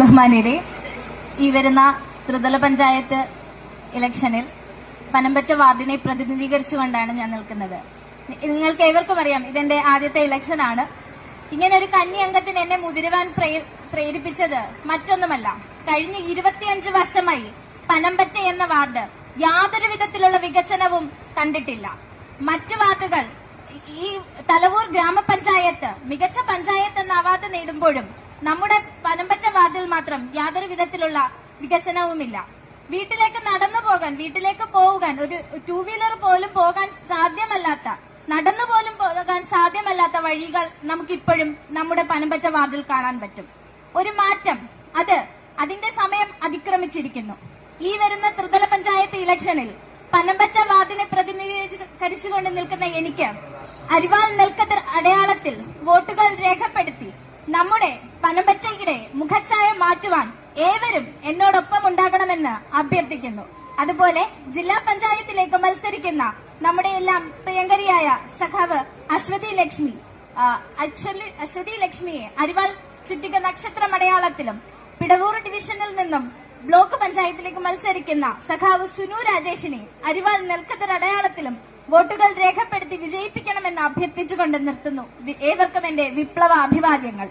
ബഹുമാനിയുടെ ഈ വരുന്ന ത്രിതല പഞ്ചായത്ത് ഇലക്ഷനിൽ പനമ്പറ്റ വാർഡിനെ പ്രതിനിധീകരിച്ചുകൊണ്ടാണ് ഞാൻ നിൽക്കുന്നത്. നിങ്ങൾക്ക് ഏവർക്കും അറിയാം ഇതെന്റെ ആദ്യത്തെ ഇലക്ഷനാണ്. ഇങ്ങനെ ഒരു കന്നി അംഗത്തിന് എന്നെ മുതിരുവാൻ പ്രേരിപ്പിച്ചത് മറ്റൊന്നുമല്ല. കഴിഞ്ഞ ഇരുപത്തിയഞ്ച് വർഷമായി പനമ്പറ്റ എന്ന വാർഡ് യാതൊരു വിധത്തിലുള്ള വികസനവും കണ്ടിട്ടില്ല. മറ്റു വാർഡുകൾ ഈ തലവൂർ ഗ്രാമപഞ്ചായത്ത് മികച്ച പഞ്ചായത്ത് എന്ന അവാർഡ് നേടുമ്പോഴും നമ്മുടെ പനമ്പറ്റ മാത്രം യാതൊരു വിധത്തിലുള്ള വികസനവുമില്ല. വീട്ടിലേക്ക് നടന്നു പോകാൻ വീട്ടിലേക്ക് പോകാൻ ഒരു ടൂ വീലർ പോലും പോകാൻ സാധ്യമല്ലാത്ത നടന്നു പോലും പോകാൻ സാധ്യമല്ലാത്ത വഴികൾ നമുക്കിപ്പോഴും നമ്മുടെ പനമ്പറ്റ വാർഡിൽ കാണാൻ പറ്റും. ഒരു മാറ്റം അത് അതിന്റെ സമയം അതിക്രമിച്ചിരിക്കുന്നു. ഈ വരുന്ന ത്രിതല പഞ്ചായത്ത് ഇലക്ഷനിൽ പനമ്പറ്റ വാർഡിനെ പ്രതിനിധീകരിച്ചുകൊണ്ട് നിൽക്കുന്ന എനിക്ക് അരിവാൾ നെൽക്കതിർ അടയാളത്തിൽ വോട്ടുകൾ രേഖപ്പെടുത്തി ഏവരും എന്നോടൊപ്പം ഉണ്ടാകണമെന്ന് അഭ്യർത്ഥിക്കുന്നു. അതുപോലെ ജില്ലാ പഞ്ചായത്തിലേക്ക് മത്സരിക്കുന്ന നമ്മുടെ എല്ലാം പ്രിയങ്കരിയായ സഖാവ് അശ്വതി ലക്ഷ്മി അശ്വതി- ലക്ഷ്മിയെ അരിവാൾ ചുറ്റിക നക്ഷത്ര അടയാളത്തിലും പിടവൂർ ഡിവിഷനിൽ നിന്നും ബ്ലോക്ക് പഞ്ചായത്തിലേക്ക് മത്സരിക്കുന്ന സഖാവ് സുനു രാജേഷിനെ അരിവാൾ നെൽക്കത്തർ അടയാളത്തിലും വോട്ടുകൾ രേഖപ്പെടുത്തി വിജയിപ്പിക്കണമെന്ന് അഭ്യർത്ഥിച്ചുകൊണ്ട് നിർത്തുന്നു. ഏവർക്കും എന്റെ വിപ്ലവ അഭിവാദ്യങ്ങൾ.